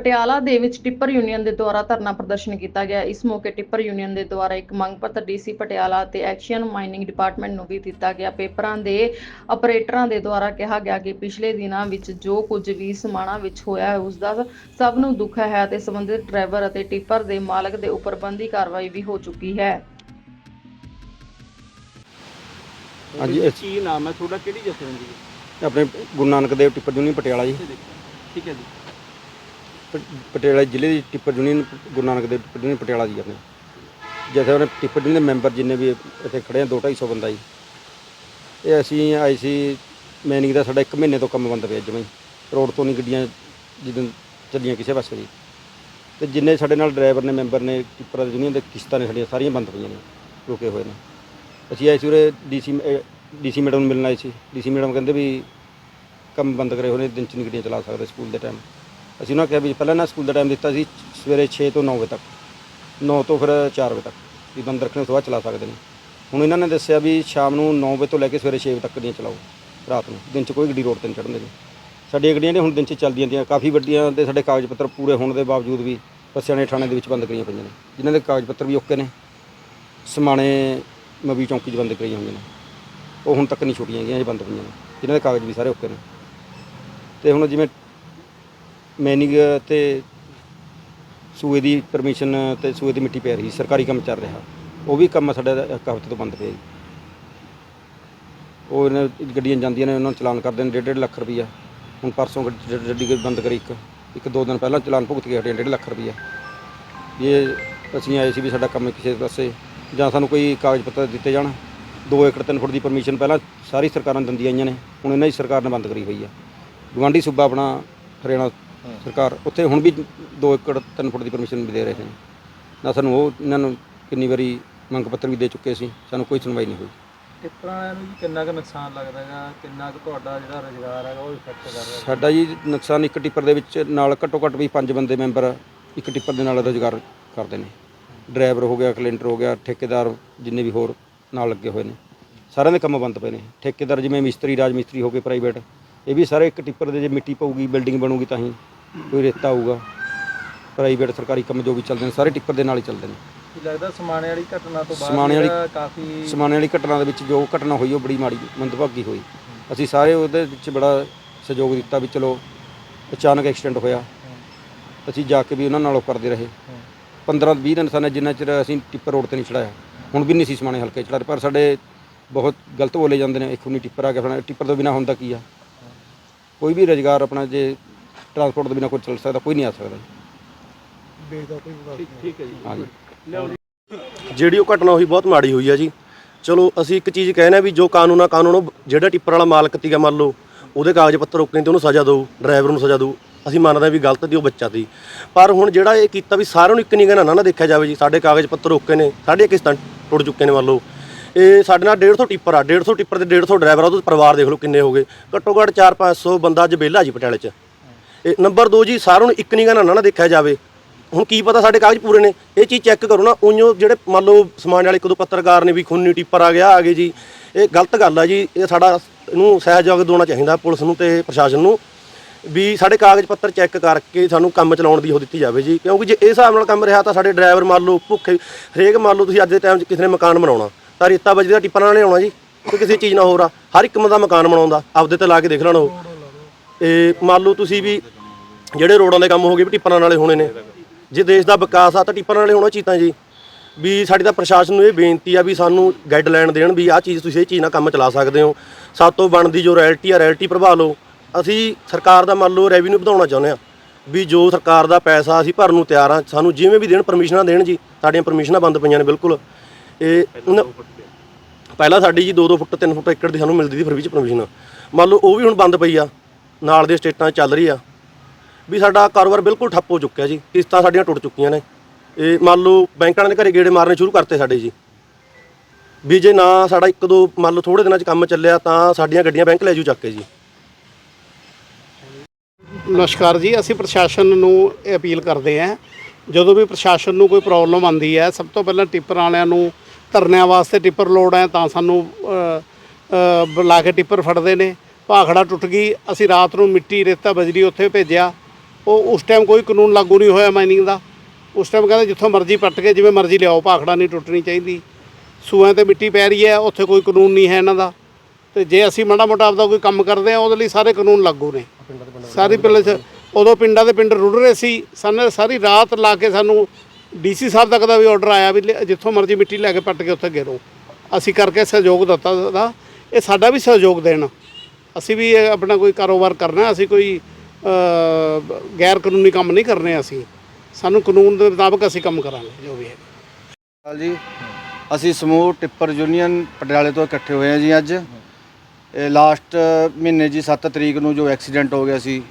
ਪਟਿਆਲਾ ਦੇ ਵਿੱਚ tipper union ਦੇ ਦੁਆਰਾ ਧਰਨਾ ਪ੍ਰਦਰਸ਼ਨ ਕੀਤਾ ਗਿਆ। ਇਸ ਮੌਕੇ ਟਿੱਪਰ ਯੂਨੀਅਨ ਦੇ ਦੁਆਰਾ ਇੱਕ ਮੰਗ ਪੱਤਰ ਡੀਸੀ ਪਟਿਆਲਾ ਤੇ ਐਕਸ਼ਨ ਮਾਈਨਿੰਗ ਡਿਪਾਰਟਮੈਂਟ ਨੂੰ ਵੀ ਦਿੱਤਾ ਗਿਆ। ਪੇਪਰਾਂ ਦੇ ਆਪਰੇਟਰਾਂ ਦੇ ਦੁਆਰਾ ਕਿਹਾ ਗਿਆ ਕਿ ਪਿਛਲੇ ਦਿਨਾਂ ਵਿੱਚ ਜੋ ਕੁਝ ਵੀ ਸਮਾਣਾ ਵਿੱਚ ਹੋਇਆ ਹੈ ਉਸ ਦਾ ਸਭ ਨੂੰ ਦੁੱਖ ਹੈ ਤੇ ਸੰਬੰਧਿਤ ਡਰਾਈਵਰ ਅਤੇ ਟਿੱਪਰ ਦੇ ਮਾਲਕ ਦੇ ਉੱਪਰ ਬੰਦੀ ਕਾਰਵਾਈ ਵੀ ਹੋ ਚੁੱਕੀ ਹੈ। ਹਾਂਜੀ ਇਹ ਇਸ- ਕੀ ਨਾਮ ਹੈ? ਤੁਹਾਡਾ ਕਿਹੜੀ ਜਥੇਬੰਦੀ ਹੈ? ਆਪਣੇ ਗੁਰੂ ਨਾਨਕ ਦੇਵ ਟਿੱਪਰ ਯੂਨੀਅਨ ਪਟਿਆਲਾ ਜੀ। ਠੀਕ ਹੈ ਜੀ। ਪ- ਪਟਿਆਲਾ ਜ਼ਿਲ੍ਹੇ ਦੀ tipper union, Guru Nanak Dev tipper union Patiala ਜੀ ਆਪਣੇ। ਜਿੱਥੇ ਉਹਨੇ ਟਿੱਪਰ ਯੂਨੀਅਨ ਦੇ ਮੈਂਬਰ ਜਿੰਨੇ ਵੀ ਇੱਥੇ ਖੜੇ ਆ 2-250 ਬੰਦਾ ਜੀ। ਇਹ ਅਸੀਂ ਆਏ ਸੀ, ਮੈਨਿੰਗ ਦਾ ਸਾਡਾ 1 ਮਹੀਨੇ ਤੋਂ ਕੰਮ ਬੰਦ ਪਿਆ ਜਮਾਂ ਹੀ। ਰੋਡ ਤੋਂ ਨਹੀਂ ਗੱਡੀਆਂ ਜਿੱਦਣ ਚੱਲੀਆਂ ਕਿਸੇ ਪਾਸੇ ਜੀ। ਤੇ ਜਿੰਨੇ ਸਾਡੇ ਨਾਲ ਡਰਾਈਵਰ ਨੇ, ਮੈਂਬਰ ਨੇ, ਟਿੱਪਰ ਯੂਨੀਅਨ ਦੇ ਕਿਸ਼ਤਾਂ ਨੇ ਸਾਡੀਆਂ, ਸਾਰੀਆਂ ਬੰਦ ਪਈਆਂ ਨੇ, ਰੁਕੇ ਹੋਏ ਨੇ। ਅਸੀਂ ਆਏ ਸੀ ਉਰੇ ਡੀਸੀ ਡੀਸੀ ਮੈਡਮ ਨੂੰ ਮਿਲਣ ਆਏ ਸੀ। ਡੀਸੀ ਮੈਡਮ ਕਹਿੰਦੇ ਵੀ ਕੰਮ ਬੰਦ ਕਰੇ ਹੋਏ ਨੇ ਦਿਨ ਚ ਨਹੀਂ ਗੱਡੀਆਂ ਚਲਾ ਸਕਦੇ, ਸਕੂਲ ਦੇ ਟਾਈਮ ਅਸੀਂ ਉਹਨਾਂ ਕਿਹਾ ਵੀ ਪਹਿਲਾਂ ਨਾ ਸਕੂਲ ਦਾ ਟਾਈਮ ਦਿੱਤਾ ਸੀ ਸਵੇਰੇ 6 ਤੋਂ 9 ਵਜੇ ਤੱਕ। 9 ਤੋਂ ਫਿਰ 4 ਵਜੇ ਤੱਕ, ਵੀ ਬੰਦ ਰੱਖਣੇ ਤੋਂ ਬਾਅਦ ਚਲਾ ਸਕਦੇ ਨੇ। ਹੁਣ ਇਹਨਾਂ ਨੇ ਦੱਸਿਆ ਵੀ ਸ਼ਾਮ ਨੂੰ 9 ਵਜੇ ਤੋਂ ਲੈ ਕੇ ਸਵੇਰੇ 6 ਵਜੇ ਤੱਕ ਗੱਡੀਆਂ ਚਲਾਓ, ਰਾਤ ਨੂੰ। ਦਿਨ ਚ ਕੋਈ ਗੱਡੀ ਰੋਡ ਤੇ ਨਹੀਂ ਚੜ੍ਹਨ ਦੇਣੀ ਸਾਡੀਆਂ ਗੱਡੀਆਂ ਨੇ ਹੁਣ ਦਿਨ ਚ ਚੱਲਦੀਆਂ ਦੀਆਂ ਕਾਫੀ ਵੱਡੀਆਂ ਤੇ ਸਾਡੇ ਕਾਗਜ਼ ਪੱਤਰ ਪੂਰੇ ਹੋਣ ਦੇ ਬਾਵਜੂਦ ਵੀ ਪਸਿਆਣੇ ਥਾਣੇ ਦੇ ਵਿੱਚ ਬੰਦ ਕਰੀਆਂ ਪਈਆਂ ਨੇ। ਜਿਨ੍ਹਾਂ ਦੇ ਕਾਗਜ਼ ਪੱਤਰ ਵੀ ਓਕੇ ਨੇ, ਸਮਾਣੇ ਮਵੀ ਚੌਂਕੀ 'ਚ ਬੰਦ ਕਰੀਆਂ ਹੋਈਆਂ ਨੇ। ਉਹ ਹੁਣ ਤੱਕ ਨਹੀਂ ਛੁੱਟੀਆਂ ਗਈਆਂ, ਇਹ ਬੰਦ ਪਈਆਂ ਨੇ। ਜਿਨ੍ਹਾਂ ਦੇ ਕਾਗਜ਼ ਵੀ ਸਾਰੇ ਓਕੇ ਨੇ। ਤੇ ਹੁਣ ਜਿਵੇਂ ਮੈਨਿੰਗ ਤੇ ਸੂਏ ਦੀ ਪਰਮਿਸ਼ਨ ਤੇ ਸੂਏ ਦੀ ਮਿੱਟੀ ਪੈ ਰਹੀ, ਸਰਕਾਰੀ ਕੰਮ ਚੱਲ ਰਿਹਾ। ਉਹ ਵੀ ਕੰਮ ਸਾਡਾ ਇੱਕ ਹਫ਼ਤੇ ਤੋਂ ਬੰਦ ਪਿਆ ਜੀ। ਉਹ ਇਹਨਾਂ ਗੱਡੀਆਂ ਜਾਂਦੀਆਂ ਨੇ, ਉਹਨਾਂ ਨੂੰ ਚਲਾਨ ਕਰਦੇ ਨੇ ਡੇਢ ਡੇਢ ਲੱਖ ਰੁਪਈਆ। ਹੁਣ ਪਰਸੋਂ ਗੱਡੀ ਗੱਡੀ ਬੰਦ ਕਰੀ ਇੱਕ। ਇੱਕ ਦੋ ਦਿਨ ਪਹਿਲਾਂ ਚਲਾਨ ਭੁਗਤ ਕੇ ਹਟੇ ਡੇਢ ਲੱਖ ਰੁਪਈਆ। ਇਹ ਅਸੀਂ ਆਏ ਸੀ ਵੀ ਸਾਡਾ ਕੰਮ ਕਿਸੇ ਪਾਸੇ, ਜਾਂ ਸਾਨੂੰ ਕੋਈ ਕਾਗਜ਼ ਪੱਤਰ ਦਿੱਤੇ ਜਾਣ। 2 ਏਕੜ 3 ਫੁੱਟ ਦੀ ਪਰਮਿਸ਼ਨ ਪਹਿਲਾਂ ਸਾਰੀ ਸਰਕਾਰਾਂ ਦਿੰਦੀਆਂ ਆਈਆਂ ਨੇ। ਹੁਣ ਇਹਨਾਂ ਦੀ ਸਰਕਾਰ ਨੇ ਬੰਦ ਕਰੀ ਹੋਈ ਆ। ਗਵਾਂਢੀ ਸੂਬਾ ਆਪਣਾ ਹਰਿਆਣਾ ਸਰਕਾਰ ਉੱਥੇ ਹੁਣ ਵੀ 2 ਏਕੜ 3 ਫੁੱਟ ਦੀ ਪਰਮਿਸ਼ਨ ਵੀ ਦੇ ਰਹੇ ਨੇ। ਨਾ ਸਾਨੂੰ ਉਹ ਇਹਨਾਂ ਨੂੰ ਕਿੰਨੀ ਵਾਰੀ ਮੰਗ ਪੱਤਰ ਵੀ ਦੇ ਚੁੱਕੇ ਸੀ ਸਾਨੂੰ ਕੋਈ ਸੁਣਵਾਈ ਨਹੀਂ ਹੋਈ। ਟਿੱਪਰਾਂ ਵਾਲਿਆਂ ਨੂੰ ਜੀ ਕਿੰਨਾ ਕੁ ਨੁਕਸਾਨ ਲੱਗਦਾ ਹੈਗਾ ਕਿੰਨਾ ਕੁ ਤੁਹਾਡਾ ਜਿਹੜਾ ਰੋਜ਼ਗਾਰ ਹੈਗਾ ਉਹ ਇਫੈਕਟ ਕਰ ਰਿਹਾ ਸਾਡਾ ਜੀ ਨੁਕਸਾਨ ਇੱਕ ਟਿੱਪਰ ਦੇ ਵਿੱਚ ਨਾਲ ਘੱਟੋ ਘੱਟ ਵੀ ਪੰਜ ਬੰਦੇ ਮੈਂਬਰ ਇੱਕ ਟਿੱਪਰ ਦੇ ਨਾਲ ਰੋਜ਼ਗਾਰ ਕਰਦੇ ਨੇ। ਡਰਾਈਵਰ ਹੋ ਗਿਆ ਕਲੈਂਡਰ ਹੋ ਗਿਆ ਠੇਕੇਦਾਰ ਜਿੰਨੇ ਵੀ ਹੋਰ ਨਾਲ ਲੱਗੇ ਹੋਏ ਨੇ। ਸਾਰਿਆਂ ਦੇ ਕੰਮ ਬੰਦ ਪਏ ਨੇ। ਠੇਕੇਦਾਰ ਜਿਵੇਂ ਮਿਸਤਰੀ ਰਾਜ ਮਿਸਤਰੀ ਹੋ ਗਏ ਪ੍ਰਾਈਵੇਟ ਇਹ ਵੀ ਸਾਰੇ ਇੱਕ ਟਿੱਪਰ ਦੇ ਜੇ ਮਿੱਟੀ ਪਊਗੀ ਬਿਲਡਿੰਗ ਬਣੂਗੀ ਤਾਂ ਹੀ। ਕੋਈ ਰੇਤਾ ਆਊਗਾ। ਪ੍ਰਾਈਵੇਟ ਸਰਕਾਰੀ ਕੰਮ ਜੋ ਵੀ ਚੱਲਦੇ ਨੇ ਸਾਰੇ ਟਿੱਪਰ ਦੇ ਨਾਲ ਹੀ ਚੱਲਦੇ ਨੇ। ਕੀ ਲੱਗਦਾ ਸਮਾਣੇ ਵਾਲੀ ਘਟਨਾ ਤੋਂ ਬਾਅਦ ਸਮਾਣੇ ਵਾਲੀ- ਜਿਹੜਾ ਕਾਫੀ ਸਮਾਨੇ ਵਾਲੀ ਘਟਨਾ ਦੇ ਵਿੱਚ ਜੋ ਘਟਨਾ ਹੋਈ ਉਹ ਬੜੀ ਮਾੜੀ ਮੰਦਭਾਗੀ ਹੋਈ। ਅਸੀਂ ਸਾਰੇ ਉਹਦੇ ਵਿੱਚ ਬੜਾ ਸਹਿਯੋਗ ਦਿੱਤਾ ਵੀ ਚਲੋ ਅਚਾਨਕ ਐਕਸੀਡੈਂਟ ਹੋਇਆ। ਅਸੀਂ ਜਾ ਕੇ ਵੀ ਉਹਨਾਂ ਨਾਲ ਉਹ ਕਰਦੇ ਰਹੇ। 15 20 ਦਿਨ ਸਾਨੂੰ ਜਿੰਨਾ ਚਿਰ ਅਸੀਂ ਟਿੱਪਰ ਰੋਡ ਤੇ ਨਹੀਂ ਚੜਾਇਆ। ਹੁਣ ਵੀ ਨਹੀਂ ਸੀ ਸਮਾਣੇ ਹਲਕੇ ਚੜਾ ਪਰ ਸਾਡੇ ਬਹੁਤ ਗਲਤ ਬੋਲੇ ਜਾਂਦੇ ਨੇ ਇੱਕ ਨਹੀਂ ਟਿੱਪਰ ਆ ਗਿਆ ਫਲਾਣਾ ਟਿੱਪਰ ਤੋਂ ਬਿਨਾ ਹੁੰਦਾ ਕੀ ਆ। ਕੋਈ ਵੀ ਰੁਜ਼ਗਾਰ ਆਪਣਾ ਜੇ ਟਰਾਂਸਪੋਰਟ ਤੋਂ ਬਿਨਾ ਕੋਈ ਚੱਲ ਸਕਦਾ ਕੋਈ ਨਹੀਂ ਆ ਸਕਦਾ ਠੀਕ ਠੀਕ ਹੈ ਜੀ। ਹਾਂਜੀ ਲਿਆਓ ਜੀ। ਜਿਹੜੀ ਉਹ ਘਟਨਾ ਹੋਈ ਬਹੁਤ ਮਾੜੀ ਹੋਈ ਆ ਜੀ। ਚਲੋ ਅਸੀਂ ਇੱਕ ਚੀਜ਼ ਕਹਿੰਦੇ ਆ ਵੀ ਜੋ ਕਾਨੂੰਨ ਆ ਕਾਨੂੰਨ ਉਹ ਜਿਹੜਾ ਟਿੱਪਰ ਵਾਲਾ ਮਾਲਕ ਤੀਗਾ ਮੰਨ ਲਓ ਉਹਦੇ ਕਾਗਜ਼ ਪੱਤਰ ਰੋਕਣੇ ਤੇ ਉਹਨੂੰ ਸਜ਼ਾ ਦਿਓ ਡਰਾਈਵਰ ਨੂੰ ਸਜ਼ਾ ਦਿਓ ਅਸੀਂ ਮੰਨਦੇ ਹਾਂ ਵੀ ਗਲਤ ਦੀ ਉਹ ਬੱਚਾ ਸੀ। ਪਰ ਹੁਣ ਜਿਹੜਾ ਇਹ ਕੀਤਾ ਵੀ ਸਾਰਿਆਂ ਨੂੰ ਇੱਕ ਨਿਗਾਹ ਨਾਲ ਨਾ ਦੇਖਿਆ ਜਾਵੇ ਜੀ ਸਾਡੇ ਕਾਗਜ਼ ਪੱਤਰ ਰੋਕੇ ਨੇ ਸਾਡੇ ਕਿਸ਼ਤਾਂ ਟੁੱਟ ਚੁੱਕੇ ਨੇ ਮੰਨ ਲਓ। ਇਹ ਸਾਡੇ ਨਾਲ 150 ਟਿੱਪਰ ਆ 150 ਟਿੱਪਰ ਤੇ 150 ਡਰਾਈਵਰ ਆ ਉਹਦੇ ਪਰਿਵਾਰ ਦੇਖ ਲਓ ਕਿੰਨੇ ਹੋ ਗਏ। ਘੱਟੋ ਘੱਟ 4-500 ਬੰਦਾ ਅੱਜ ਵਿਹਲਾ ਜੀ ਪਟਿਆਲੇ 'ਚ। ਨੰਬਰ 2 ਜੀ, ਸਾਰਿਆਂ ਨੂੰ ਇੱਕ ਨਿਗਾਹ ਨਾਲ ਨਾ ਦੇਖਿਆ ਜਾਵੇ। ਹੁਣ ਕੀ ਪਤਾ ਸਾਡੇ ਕਾਗਜ਼ ਪੂਰੇ ਨੇ। ਇਹ ਚੀਜ਼ ਚੈੱਕ ਕਰੋ ਨਾ। ਉਈਓ ਜਿਹੜੇ ਮੰਨ ਲਓ ਸਮਾਨ ਵਾਲੇ ਇੱਕ ਦੋ ਪੱਤਰਕਾਰ ਨੇ ਵੀ ਖੂਨੀ ਟਿੱਪਰ ਆ ਗਿਆ, ਆ ਗਏ ਜੀ। ਇਹ ਗਲਤ ਗੱਲ ਆ ਜੀ। ਇਹ ਸਾਡਾ ਇਹਨੂੰ ਸਹਿਯੋਗ ਦੇਣਾ ਚਾਹੀਦਾ ਪੁਲਿਸ ਨੂੰ ਤੇ ਪ੍ਰਸ਼ਾਸਨ ਨੂੰ ਵੀ ਸਾਡੇ ਕਾਗਜ਼ ਪੱਤਰ ਚੈੱਕ ਕਰਕੇ ਸਾਨੂੰ ਕੰਮ ਚਲਾਉਣ ਦੀ ਉਹ ਦਿੱਤੀ ਜਾਵੇ ਜੀ। ਕਿਉਂਕਿ ਜੇ ਇਹ ਹਿਸਾਬ ਨਾਲ ਕੰਮ ਰਿਹਾ ਤਾਂ ਸਾਡੇ ਡਰਾਈਵਰ ਮੰਨ ਲਓ ਭੁੱਖੇ, ਹਰੇਕ ਮੰਨ ਲਓ ਤੁਸੀਂ ਅੱਜ ਦੇ ਟਾਈਮ 'ਚ ਕਿਸੇ ਨੇ ਮਕਾਨ ਬਣਾਉਣਾ, ਤਾਂ ਰੇਤਾ ਬਜਰੀ ਦਾ ਟਿੱਪਰ ਨਾਲ ਲਿਆਉਣਾ ਜੀ। ਕੋਈ ਕਿਸੇ ਚੀਜ਼ ਨਾਲ ਹੋਰ ਆ। ਹਰ ਇੱਕ ਬੰਦਾ ਮਕਾਨ ਬਣਾਉਂਦਾ। ਆਪਦੇ ਤੇ ਲਾ ਕੇ ਦੇਖ ਲੈਣ ਉਹ। ਇਹ ਮੰਨ ਲਓ ਤੁਸੀਂ ਵੀ ਜਿਹੜੇ ਰੋਡਾਂ ਦੇ ਕੰਮ ਹੋ ਗਏ ਵੀ ਟਿੱਪਰਾਂ ਨਾਲੇ ਹੋਣੇ ਨੇ। ਜੇ ਦੇਸ਼ ਦਾ ਵਿਕਾਸ ਆ ਤਾਂ ਟਿੱਪਰਾਂ ਨਾਲੇ ਹੋਣਾ ਚਾਹੀਦਾ ਜੀ। ਵੀ ਸਾਡੀ ਤਾਂ ਪ੍ਰਸ਼ਾਸਨ ਨੂੰ ਇਹ ਬੇਨਤੀ ਆ ਵੀ ਸਾਨੂੰ ਗਾਈਡਲਾਈਨ ਦੇਣ ਵੀ ਆਹ ਚੀਜ਼ ਤੁਸੀਂ ਇਹ ਚੀਜ਼ ਨਾਲ ਕੰਮ ਚਲਾ ਸਕਦੇ ਹੋ। ਸਾਤੋਂ ਬਣਦੀ ਜੋ ਰਾਇਲਟੀ ਆ ਰਾਇਲਟੀ ਭਰਵਾ ਲਓ। ਅਸੀਂ ਸਰਕਾਰ ਦਾ ਮੰਨ ਲਓ ਰੈਵਨਿਊ ਵਧਾਉਣਾ ਚਾਹੁੰਦੇ ਆ। ਵੀ ਜੋ ਸਰਕਾਰ ਦਾ ਪੈਸਾ ਅਸੀਂ ਭਰਨ ਨੂੰ ਤਿਆਰ ਆ ਸਾਨੂੰ ਜਿਵੇਂ ਵੀ ਦੇਣ ਪਰਮਿਸ਼ਨਾਂ ਦੇਣ ਜੀ ਸਾਡੀਆਂ ਪਰਮਿਸ਼ਨਾਂ ਬੰਦ ਪਈਆਂ ਨੇ ਬਿਲਕੁਲ। ਇਹ ਪਹਿਲਾਂ ਸਾਡੀ ਜੀ 2-2 ਫੁੱਟ 3 ਫੁੱਟ ਏਕੜ ਦੀ ਸਾਨੂੰ ਮਿਲਦੀ ਸੀ ਫਿਰ ਵਿੱਚ ਪਰਮਿਸ਼ਨ ਮੰਨ ਲਓ ਉਹ ਵੀ ਹੁਣ ਬੰਦ ਪਈ ਆ। ਨਾਲ ਦੇ ਸਟੇਟਾਂ 'ਚ ਚੱਲ ਰਹੀ ਆ। ਵੀ ਸਾਡਾ ਕਾਰੋਬਾਰ ਬਿਲਕੁਲ ਠੱਪ ਹੋ ਚੁੱਕਿਆ ਜੀ। ਕਿਸ਼ਤਾਂ ਸਾਡੀਆਂ ਟੁੱਟ ਚੁੱਕੀਆਂ ਨੇ। ਇਹ ਮੰਨ ਲਓ ਬੈਂਕਾਂ ਨੇ ਘਰੇ ਗੇੜੇ ਮਾਰਨੇ ਸ਼ੁਰੂ ਕਰਤੇ ਸਾਡੇ ਜੀ। ਵੀ ਜੇ ਨਾ ਸਾਡਾ ਇੱਕ ਦੋ ਮੰਨ ਲਓ ਥੋੜੇ ਦਿਨਾਂ 'ਚ ਕੰਮ ਚੱਲਿਆ ਤਾਂ ਸਾਡੀਆਂ ਗੱਡੀਆਂ ਬੈਂਕ ਲੈ ਜੂ ਚੱਕ ਕੇ ਜੀ। ਨਮਸਕਾਰ ਜੀ ਅਸੀਂ ਪ੍ਰਸ਼ਾਸਨ ਨੂੰ ਇਹ ਅਪੀਲ ਕਰਦੇ ਹਾਂ ਜਦੋਂ ਵੀ ਪ੍ਰਸ਼ਾਸਨ ਨੂੰ ਕੋਈ ਪ੍ਰੋਬਲਮ ਆਉਂਦੀ ਹੈ ਸਭ ਤੋਂ ਪਹਿਲਾਂ ਟਿੱਪਰ ਵਾਲਿਆਂ ਨੂੰ ਧਰਨਿਆਂ ਵਾਸਤੇ ਟਿੱਪਰ ਲੋੜ ਹੈ ਤਾਂ ਸਾਨੂੰ ਅ, ਬੁਲਾ ਕੇ ਟਿੱਪਰ ਫੜਦੇ ਨੇ। ਭਾਖੜਾ ਟੁੱਟ ਗਈ, ਅਸੀਂ ਰਾਤ ਨੂੰ ਮਿੱਟੀ ਰੇਤਾ ਬਜਰੀ ਉੱਥੇ ਭੇਜਿਆ। ਉਹ ਉਸ ਟਾਈਮ ਕੋਈ ਕਾਨੂੰਨ ਲਾਗੂ ਨਹੀਂ ਹੋਇਆ ਮਾਈਨਿੰਗ ਦਾ। ਉਸ ਟਾਈਮ ਕਹਿੰਦੇ ਜਿੱਥੋਂ ਮਰਜ਼ੀ ਪੱਟ ਕੇ, ਜਿਵੇਂ ਮਰਜ਼ੀ ਲਿਆਓ, ਭਾਖੜਾ ਨਹੀਂ ਟੁੱਟਣੀ ਚਾਹੀਦੀ। ਸੂਆਂ ਤੇ ਮਿੱਟੀ ਪੈ ਰਹੀ ਹੈ, ਉੱਥੇ ਕੋਈ ਕਾਨੂੰਨ ਨਹੀਂ ਹੈ ਇਹਨਾਂ ਦਾ। ਤੇ ਜੇ ਅਸੀਂ ਮਾੜਾ ਮੋਟਾ ਆਪਦਾ ਕੋਈ ਕੰਮ ਕਰਦੇ ਆ ਉਹਦੇ ਲਈ ਸਾਰੇ ਕਾਨੂੰਨ ਲਾਗੂ ਨੇ। ਸਾਰੀ ਪਿੰਡ ਉਦੋਂ ਪਿੰਡਾਂ ਦੇ ਪਿੰਡ ਰੁੜ ਰਹੇ ਸੀ। ਸਾਨੂੰ ਸਾਰੀ ਰਾਤ ਲਾ ਕੇ ਸਾਨੂੰ ਡੀਸੀ ਸਾਹਿਬ ਤੱਕ ਦਾ ਵੀ ਆਰਡਰ ਆਇਆ ਵੀ ਜਿੱਥੋਂ ਮਰਜ਼ੀ ਮਿੱਟੀ ਲੈ ਕੇ ਪੱਟ ਕੇ ਉੱਥੇ ਗੇਰੋ। ਅਸੀਂ ਕਰਕੇ ਸਹਿਯੋਗ ਦਿੱਤਾ ਦਾ ਇਹ ਸਾਡਾ ਵੀ ਸਹਿਯੋਗ ਦੇਣ। ਅਸੀਂ ਵੀ ਇਹ ਆਪਣਾ ਕੋਈ ਕਾਰੋਬਾਰ ਕਰਨਾ, ਅਸੀਂ ਕੋਈ ਗੈਰ ਕਾਨੂੰਨੀ ਕੰਮ ਨਹੀਂ ਕਰਨੇ ਅਸੀਂ। ਸਾਨੂੰ ਕਾਨੂੰਨ ਦੇ ਮੁਤਾਬਕ ਅਸੀਂ ਕੰਮ ਕਰਾਂਗੇ, ਜੋ ਵੀ ਹੈ। ਹਾਲ ਜੀ। ਅਸੀਂ ਸਮੂਹ ਟਿੱਪਰ ਯੂਨੀਅਨ ਪਟਿਆਲੇ ਤੋਂ ਇਕੱਠੇ ਹੋਏ ਹਾਂ ਜੀ ਅੱਜ। ਇਹ ਲਾਸਟ ਮਹੀਨੇ ਜੀ 7 ਤਰੀਕ ਨੂੰ ਜੋ ਐਕਸੀਡੈਂਟ ਹੋ ਗਿਆ ਸੀ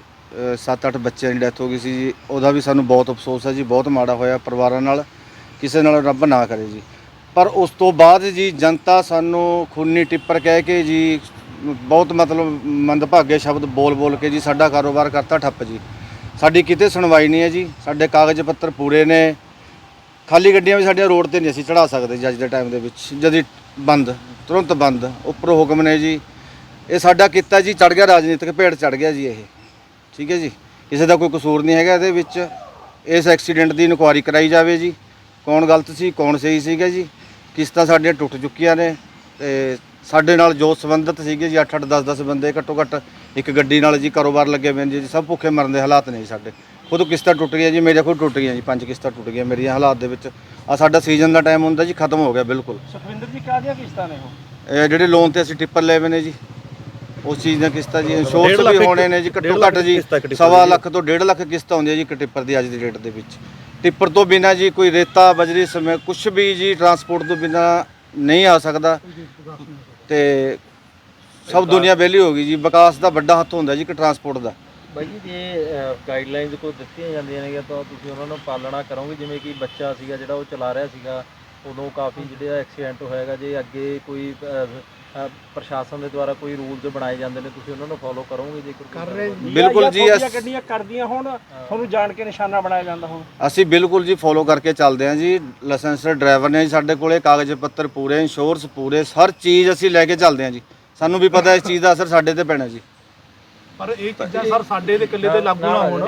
7-8 ਬੱਚਿਆਂ ਦੀ ਡੈਥ ਹੋ ਗਈ ਸੀ ਜੀ। ਉਹਦਾ ਵੀ ਸਾਨੂੰ ਬਹੁਤ ਅਫਸੋਸ ਹੈ ਜੀ, ਬਹੁਤ ਮਾੜਾ ਹੋਇਆ ਪਰਿਵਾਰਾਂ ਨਾਲ। ਕਿਸੇ ਨਾਲ ਰੱਬ ਨਾ ਕਰੇ ਜੀ। ਪਰ ਉਸ ਤੋਂ ਬਾਅਦ ਜੀ ਜਨਤਾ ਸਾਨੂੰ ਖੂਨੀ ਟਿੱਪਰ ਕਹਿ ਕੇ ਜੀ ਬਹੁਤ ਮਤਲਬ ਮੰਦਭਾਗੇ ਸ਼ਬਦ ਬੋਲ ਬੋਲ ਕੇ ਜੀ, ਸਾਡਾ ਕਾਰੋਬਾਰ ਕਰਤਾ ਠੱਪ ਜੀ। ਸਾਡੀ ਕਿਤੇ ਸੁਣਵਾਈ ਨਹੀਂ ਹੈ ਜੀ, ਸਾਡੇ ਕਾਗਜ਼ ਪੱਤਰ ਪੂਰੇ ਨੇ। ਖਾਲੀ ਗੱਡੀਆਂ ਵੀ ਸਾਡੀਆਂ ਰੋਡ ਤੇ ਨਹੀਂ ਅਸੀਂ ਚੜਾ ਸਕਦੇ ਜੀ ਅੱਜ ਦੇ ਟਾਈਮ ਦੇ ਵਿੱਚ, ਜਦੀ ਬੰਦ, ਤੁਰੰਤ ਬੰਦ, ਉੱਪਰ ਹੁਕਮ ਨੇ ਜੀ। ਇਹ ਸਾਡਾ ਕੀਤਾ ਜੀ ਚੜ ਗਿਆ, ਰਾਜਨੀਤਿਕ ਭੇਡ ਚੜ ਗਿਆ ਜੀ ਇਹ। ਠੀਕ ਹੈ ਜੀ? ਕਿਸੇ ਦਾ ਕੋਈ ਕਸੂਰ ਨਹੀਂ ਹੈਗਾ ਇਹਦੇ ਵਿੱਚ। ਇਸ ਐਕਸੀਡੈਂਟ ਦੀ ਇਨਕੁਆਇਰੀ ਕਰਾਈ ਜਾਵੇ ਜੀ। ਕੌਣ ਗਲਤ ਸੀ, ਕੌਣ ਸਹੀ ਸੀਗਾ ਜੀ? ਕਿਸ਼ਤਾਂ ਸਾਡੀਆਂ ਟੁੱਟ ਚੁੱਕੀਆਂ ਨੇ ਤੇ ਸਾਡੇ ਨਾਲ ਜੋ ਸੰਬੰਧਿਤ ਸੀਗੇ ਜੀ 8-8 10-10 ਬੰਦੇ ਘੱਟੋ ਘੱਟ ਇੱਕ ਗੱਡੀ ਨਾਲ ਜੀ ਕਾਰੋਬਾਰ ਲੱਗੇ ਹੋਏ ਨੇ ਜੀ ਸਭ ਭੁੱਖੇ ਮਰਨ ਦੇ ਹਾਲਾਤ ਨੇ ਜੀ ਸਾਡੇ। ਖੁਦ ਕਿਸ਼ਤਾਂ ਟੁੱਟ ਗਈਆਂ ਜੀ ਮੇਰੇ ਖੁਦ ਟੁੱਟ ਗਈਆਂ ਜੀ ਪੰਜ ਕਿਸ਼ਤਾਂ ਟੁੱਟ ਗਈਆਂ ਮੇਰੀਆਂ ਹਾਲਾਤ ਦੇ ਵਿੱਚ। ਆ ਸਾਡਾ ਸੀਜ਼ਨ ਦਾ ਟਾਈਮ ਹੁੰਦਾ ਜੀ ਖਤਮ ਹੋ ਗਿਆ ਬਿਲਕੁਲ। ਸੁਖਵਿੰਦਰ ਜੀ ਕਾਹਦੀਆਂ ਕਿਸ਼ਤਾਂ ਨੇ ਉਹ? ਇਹ ਜਿਹੜੇ ਲੋਨ ਤੇ ਅਸੀਂ ਟਿੱਪਰ ਲਏ ਹੋਏ ਨੇ ਜੀ ਉਸ ਚੀਜ਼ ਦੀਆਂ ਕਿਸ਼ਤਾਂ ਜੀ ਇੰਸ਼ੋਰੈਂਸ ਡੇਢ ਲੱਖ ਵੀ ਇੱਕ- ਹੋਣੇ ਨੇ ਜੀ ਡੇਢ ਘੱਟੋ ਲੱਖ ਘੱਟ ਜੀ ਕਿਸ਼ਤਾਂ ਇੱਕ ਟਿੱਪਰ ਸਵਾ ਦੀ। ਲੱਖ ਤੋਂ ਡੇਢ ਲੱਖ ਕਿਸ਼ਤਾਂ ਹੁੰਦੀਆਂ ਜੀ ਇੱਕ ਟਿੱਪਰ ਦੀ ਅੱਜ ਦੀ ਡੇਟ ਦੇ ਵਿੱਚ। ਟਿੱਪਰ ਤੋਂ ਬਿਨਾ ਜੀ ਕੋਈ ਰੇਤਾ ਬਜਰੀ ਸਮੇਂ ਕੁਝ ਵੀ ਜੀ ਟਰਾਂਸਪੋਰਟ ਤੋਂ ਬਿਨਾ ਨਹੀਂ ਆ ਸਕਦਾ। ਤੇ ਸਭ ਦੁਨੀਆ ਵਿਹਲੀ ਹੋ ਗਈ ਜੀ। ਵਿਕਾਸ ਦਾ ਵੱਡਾ ਹੱਥ ਹੁੰਦਾ ਜੀ ਕਿ ਟਰਾਂਸਪੋਰਟ ਦਾ। ਬਾਈ ਜੀ ਜੇ ਗਾਈਡਲਾਈਨਸ ਕੋਈ ਦਿੱਤੀਆਂ ਜਾਂਦੀਆਂ ਨੇ ਤਾਂ ਤੁਸੀਂ ਉਹਨਾਂ ਨੂੰ ਪਾਲਣਾ ਕਰੋਗੇ। ਜਿਵੇਂ ਕਿ ਬੱਚਾ ਸੀਗਾ ਜਿਹੜਾ ਉਹ ਚਲਾ ਰਿਹਾ ਸੀਗਾ। ਉਦੋਂ ਕਾਫੀ ਜਿਹੜਾ ਐਕਸੀਡੈਂਟ ਹੋਇਆਗਾ ਜੇ ਅੱਗੇ ਕੋਈ ਪ੍ਰਸ਼ਾਸਨ ਦੇ ਦੁਆਰਾ ਕੋਈ ਰੂਲਸ ਬਣਾਏ ਜਾਂਦੇ ਨੇ ਤੁਸੀਂ ਉਹਨਾਂ ਨੂੰ ਫੋਲੋ ਕਰੋਗੇ ਜੇਕਰ ਕੋਈ ਕਰ ਰਹੇ ਜੀ। ਬਿਲਕੁਲ ਜੀ, ਅਸ- ਗੱਡੀਆਂ ਕਰਦੀਆਂ ਹੁਣ ਤੁਹਾਨੂੰ ਜਾਣ ਕੇ ਨਿਸ਼ਾਨਾ ਬਣਾਇਆ ਜਾਂਦਾ ਹੁਣ ਅਸੀਂ ਬਿਲਕੁਲ ਜੀ ਫੋਲੋ ਕਰਕੇ ਚੱਲਦੇ ਹਾਂ ਜੀ। ਲਾਇਸੈਂਸਡ ਡਰਾਈਵਰ ਨੇ ਜੀ ਸਾਡੇ ਕੋਲੇ ਕਾਗਜ਼ ਪੱਤਰ ਪੂਰੇ ਇੰਸ਼ੋਰੈਂਸ ਪੂਰੇ ਹਰ ਚੀਜ਼ ਅਸੀਂ ਲੈ ਕੇ ਚੱਲਦੇ ਹਾਂ ਜੀ। ਸਾਨੂੰ ਵੀ ਪਤਾ ਇਸ ਚੀਜ਼ ਦਾ ਅਸਰ ਸਾਡੇ ਤੇ ਪੈਣਾ ਜੀ। ਪਰ ਇਹ ਚੀਜ਼ਾਂ ਸਰ ਸਾਡੇ ਦੇ ਇਕੱਲੇ ਤੇ ਲਾਗੂ ਨਾ ਹੋਣ।